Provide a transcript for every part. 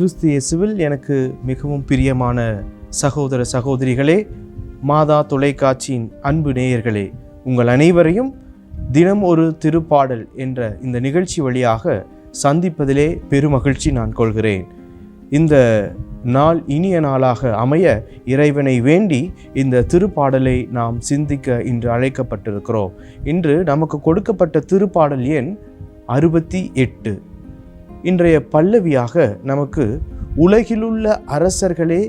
கிறிஸ்து இயேசுவில் எனக்கு மிகவும் பிரியமான சகோதர சகோதரிகளே மாதா தொலைக்காட்சியின் அன்பு நேயர்களே உங்கள் அனைவரையும் தினம் ஒரு திருப்பாடல் என்ற இந்த நிகழ்ச்சி வழியாக சந்திப்பதிலே பெருமகிழ்ச்சி நான் கொள்கிறேன். இந்த நாள் இனிய நாளாக அமைய இறைவனை வேண்டி இந்த திருப்பாடலை நாம் சிந்திக்க இன்று அழைக்கப்பட்டிருக்கிறோம். இன்று நமக்கு கொடுக்கப்பட்ட திருப்பாடல் எண் அறுபத்தி எட்டு. இன்றைய பல்லவியாக நமக்கு உலகிலுள்ள அரசர்களே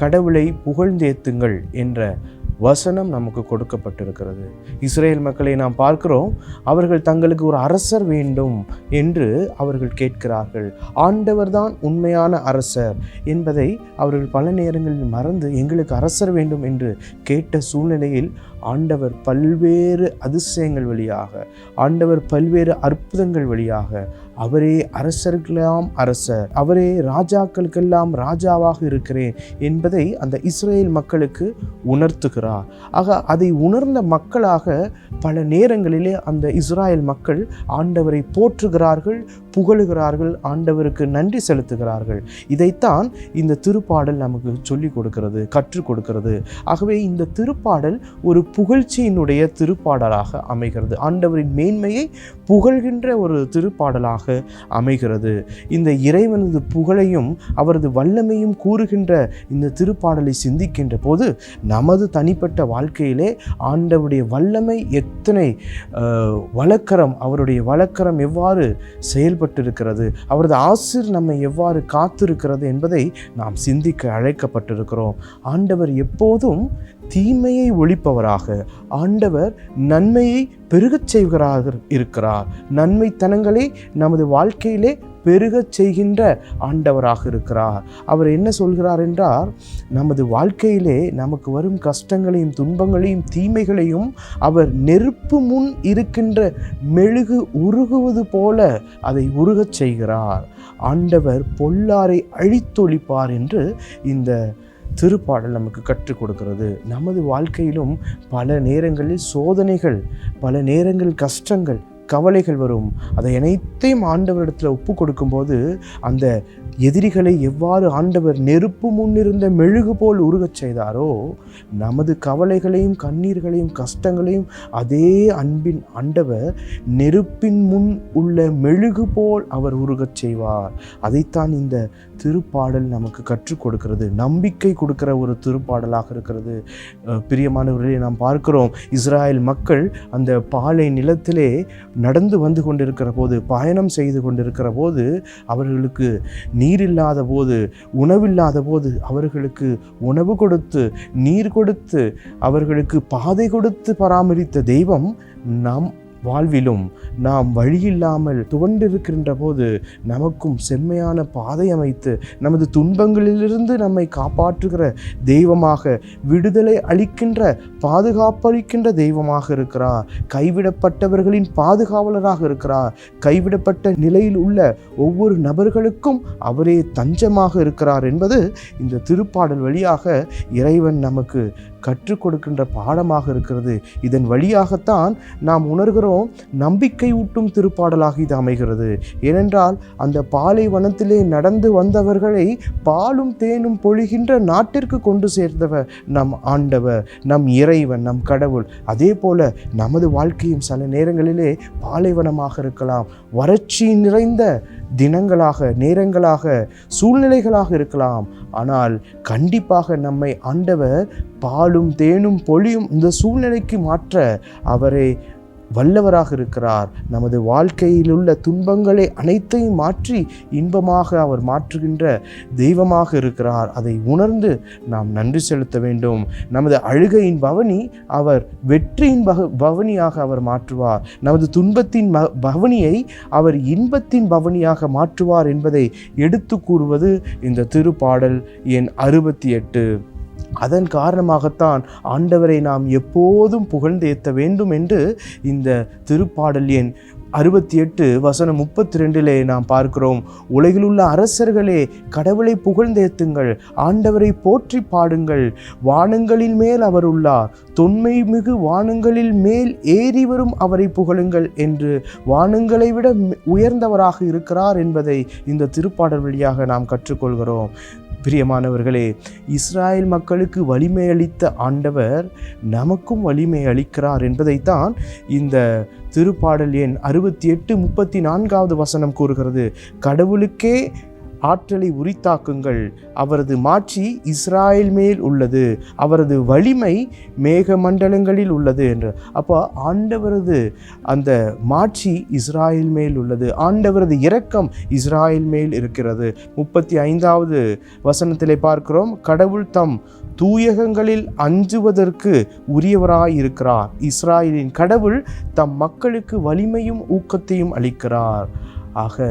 கடவுளை புகழ்ந்தேத்துங்கள் என்ற வசனம் நமக்கு கொடுக்கப்பட்டிருக்கிறது. இஸ்ரேல் மக்களை நாம் பார்க்கிறோம் அவர்கள் தங்களுக்கு ஒரு அரசர் வேண்டும் என்று அவர்கள் கேட்கிறார்கள். ஆண்டவர்தான் உண்மையான அரசர் என்பதை அவர்கள் பல நேரங்களில் மறந்து எங்களுக்கு அரசர் வேண்டும் என்று கேட்ட சூழ்நிலையில் ஆண்டவர் பல்வேறு அதிசயங்கள் வழியாக ஆண்டவர் பல்வேறு அற்புதங்கள் வழியாக அவரே அரசர்களாம் அரசர் அவரே ராஜாக்களுக்கெல்லாம் ராஜாவாக இருக்கிறேன் என்பதை அந்த இஸ்ரேல் மக்களுக்கு உணர்த்துகிறார். ஆக அதை உணர்ந்த மக்களாக பல நேரங்களிலே அந்த இஸ்ராயல் மக்கள் ஆண்டவரை போற்றுகிறார்கள் புகழுகிறார்கள் ஆண்டவருக்கு நன்றி செலுத்துகிறார்கள். இதைத்தான் இந்த திருப்பாடல் நமக்கு சொல்லிக் கொடுக்கிறது கற்றுக் கொடுக்கிறது. ஆகவே இந்த திருப்பாடல் ஒரு புகழ்ச்சியினுடைய திருப்பாடலாக அமைகிறது. ஆண்டவரின் மேன்மையை புகழ்கின்ற ஒரு திருப்பாடலாக அமைகிறது. இந்த இறைவனது புகழையும் அவரது வல்லமையும் கூறுகின்ற இந்த திருப்பாடலை சிந்திக்கின்ற போது நமது தனிப்பட்ட வாழ்க்கையிலே ஆண்டவருடைய வல்லமை எத்தனை வழக்கரம் அவருடைய வழக்கரம் எவ்வாறு செயல்பட்டிருக்கிறது அவரது ஆசிர் நம்மை எவ்வாறு காத்திருக்கிறது என்பதை நாம் சிந்திக்க அழைக்கப்பட்டிருக்கிறோம். ஆண்டவர் எப்போதும் தீமையை ஒழிப்பவராக ஆண்டவர் நன்மையை பெருகச் செய்கிறார் இருக்கிறார். நன்மைத்தனங்களை நமது வாழ்க்கையிலே பெருகச் செய்கின்ற ஆண்டவராக இருக்கிறார். அவர் என்ன சொல்கிறார் என்றால் நமது வாழ்க்கையிலே நமக்கு வரும் கஷ்டங்களையும் துன்பங்களையும் தீமைகளையும் அவர் நெருப்பு முன் இருக்கின்ற மெழுகு உருகுவது போல அதை உருகச் செய்கிறார். ஆண்டவர் பொல்லாரை அழித்தொழிப்பார் என்று இந்த திருப்பாடல் நமக்கு கற்றுக் கொடுக்கிறது. நமது வாழ்க்கையிலும் பல நேரங்களில் சோதனைகள் பல நேரங்களில் கஷ்டங்கள் கவலைகள் வரும். அதை அனைத்தையும் ஆண்டவரிடத்தில் ஒப்பு கொடுக்கும்போது அந்த எதிரிகளை எவ்வாறு ஆண்டவர் நெருப்பு முன்னிருந்த மெழுகு போல் உருகச் செய்தாரோ நமது கவலைகளையும் கண்ணீர்களையும் கஷ்டங்களையும் அதே அன்பின் ஆண்டவர் நெருப்பின் முன் உள்ள மெழுகு போல் அவர் உருகச் செய்வார். அதைத்தான் இந்த திருப்பாடல் நமக்கு கற்றுக் கொடுக்கிறது. நம்பிக்கை கொடுக்கிற ஒரு திருப்பாடலாக இருக்கிறது. அஹ் பிரியமானவர்களே நாம் பார்க்கிறோம் இஸ்ராயல் மக்கள் அந்த பாலை நிலத்திலே நடந்து வந்து கொண்டிருக்கிற போது பயணம் செய்து கொண்டிருக்கிற போது அவர்களுக்கு நீர் இல்லாத போது உணவில்லாத போது அவர்களுக்கு உணவு கொடுத்து நீர் கொடுத்து அவர்களுக்கு பாதை கொடுத்து பராமரித்த தெய்வம் நம் வாழ்விலும் நாம் வழியில்லாமல் துவண்டிருக்கின்ற போது நமக்கும் செம்மையான பாதை அமைத்து நமது துன்பங்களிலிருந்து நம்மை காப்பாற்றுகிற தெய்வமாக விடுதலை அளிக்கின்ற பாதுகாப்பளிக்கின்ற தெய்வமாக இருக்கிறார். கைவிடப்பட்டவர்களின் பாதுகாவலராக இருக்கிறார். கைவிடப்பட்ட நிலையில் உள்ள ஒவ்வொரு நபர்களுக்கும் அவரே தஞ்சமாக இருக்கிறார் என்பது இந்த திருப்பாடல் வழியாக இறைவன் நமக்கு கற்றுக் கொடுக்கின்ற பாடமாக இருக்கிறது. இதன் வழியாகத்தான் நாம் உணர்கிறோம் நம்பிக்கை ஊட்டும் திருப்பாடலாக இது அமைகிறது. ஏனென்றால் அந்த பாலைவனத்திலே நடந்து வந்தவர்களை பாலும் தேனும் பொழிகின்ற நாட்டிற்கு கொண்டு சேர்ந்தவர் நம் ஆண்டவர் நம் இறைவன் நம் கடவுள். அதே போல நமது வாழ்க்கையும் சில நேரங்களிலே பாலைவனமாக இருக்கலாம். வறட்சி நிறைந்த தினங்களாக நேரங்களாக சூழ்நிலைகளாக இருக்கலாம். ஆனால் கண்டிப்பாக நம்மை ஆண்டவர் பாலும் தேனும் பொழியும் இந்த சூழ்நிலைக்கு மாற்ற அவரை வல்லவராக இருக்கிறார். நமது வாழ்க்கையில் உள்ள துன்பங்களை அனைத்தையும் மாற்றி இன்பமாக அவர் மாற்றுகின்ற தெய்வமாக இருக்கிறார். அதை உணர்ந்து நாம் நன்றி செலுத்த வேண்டும். நமது அழுகையின் பவனி அவர் வெற்றியின் பக பவனியாக அவர் மாற்றுவார். நமது துன்பத்தின் ம பவனியை அவர் இன்பத்தின் பவனியாக மாற்றுவார் என்பதை எடுத்து கூறுவது இந்த திருப்பாடல் எண் அறுபத்தி எட்டு. அதன் காரணமாகத்தான் ஆண்டவரை நாம் எப்போதும் புகழ்ந்தேத்த வேண்டும் என்று இந்த திருப்பாடல் எண் அறுபத்தி எட்டு வசனம் முப்பத்தி ரெண்டிலே நாம் பார்க்கிறோம். உலகிலுள்ள அரசர்களே கடவுளை புகழ்ந்தேத்துங்கள் ஆண்டவரை போற்றி பாடுங்கள். வானங்களின் மேல் அவர் உள்ளார். தொன்மை மிகு வானங்களில் மேல் ஏறி வரும் அவரை புகழுங்கள் என்று வானங்களை விட உயர்ந்தவராக இருக்கிறார் என்பதை இந்த திருப்பாடல் வழியாக நாம் கற்றுக்கொள்கிறோம். பிரியமானவர்களே இஸ்ராயல் மக்களுக்கு வலிமை அளித்த ஆண்டவர் நமக்கும் வலிமை அளிக்கிறார் என்பதைத்தான் இந்த திருப்பாடல் எண் அறுபத்தி எட்டு முப்பத்தி நான்காவது வசனம் கூறுகிறது. கடவுளுக்கே ஆற்றலை உரித்தாக்குங்கள். அவரது மாட்சி இஸ்ராயல் மேல் உள்ளது. அவரது வலிமை மேக மண்டலங்களில் உள்ளது என்று. அப்போ ஆண்டவரது அந்த மாட்சி இஸ்ராயல் மேல் உள்ளது. ஆண்டவரது இரக்கம் இஸ்ராயல் மேல் இருக்கிறது. முப்பத்தி ஐந்தாவது வசனத்திலே பார்க்கிறோம். கடவுள் தம் தூயகங்களில் அஞ்சுவதற்கு உரியவராயிருக்கிறார் இஸ்ராயலின் கடவுள் தம் மக்களுக்கு வலிமையும் ஊக்கத்தையும் அளிக்கிறார். ஆக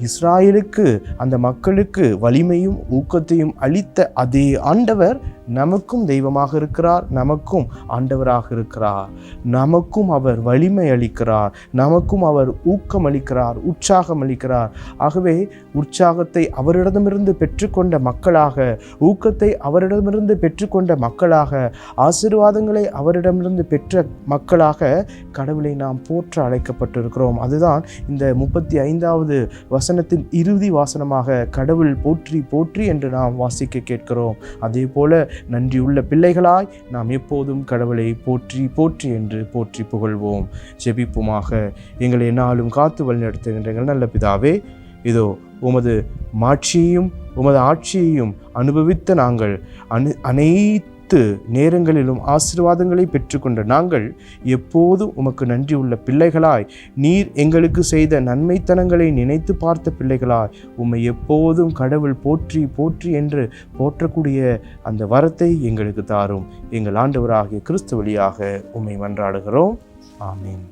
இஸ்ராயலுக்கு அந்த மக்களுக்கு வலிமையும் ஊக்கத்தையும் அளித்த அதே ஆண்டவர் நமக்கும் தெய்வமாக இருக்கிறார் நமக்கும் ஆண்டவராக இருக்கிறார். நமக்கும் அவர் வலிமை அளிக்கிறார் நமக்கும் அவர் ஊக்கம் அளிக்கிறார் உற்சாகம் அளிக்கிறார். ஆகவே உற்சாகத்தை அவரிடமிருந்து பெற்றுக்கொண்ட மக்களாக ஊக்கத்தை அவரிடமிருந்து பெற்றுக்கொண்ட மக்களாக ஆசீர்வாதங்களை அவரிடமிருந்து பெற்ற மக்களாக கடவுளை நாம் போற்ற அழைக்கப்பட்டிருக்கிறோம். அதுதான் இந்த முப்பத்தி ஐந்தாவது வசனத்தின் இறுதி வாசனமாக கடவுள் போற்றி போற்றி என்று நாம் வாசிக்க கேட்கிறோம். அதே போல நன்றியுள்ள பிள்ளைகளாய் நாம் எப்போதும் கடவுளை போற்றி போற்றி என்று போற்றி புகழ்வோம். ஜெபிப்புமாக. எங்களை என்னாலும் காத்து வழிநடத்துகின்ற நல்ல பிதாவே இதோ உமது மாட்சியையும் உமது ஆட்சியையும் அனுபவித்த நாங்கள் அனு அனைத்து நேரங்களிலும் ஆசீர்வாதங்களை பெற்றுக்கொண்ட நாங்கள் எப்போதும் உமக்கு நன்றி உள்ள பிள்ளைகளாய் நீர் எங்களுக்கு செய்த நன்மைத்தனங்களை நினைத்து பார்த்த பிள்ளைகளாய் உம்மை எப்போதும் கடவுள் போற்றி போற்றி என்று போற்றக்கூடிய அந்த வரத்தை எங்களுக்கு தாரும். எங்கள் ஆண்டவராகிய கிறிஸ்து வழியாக உம்மை மன்றாடுகிறோம். ஆமீன்.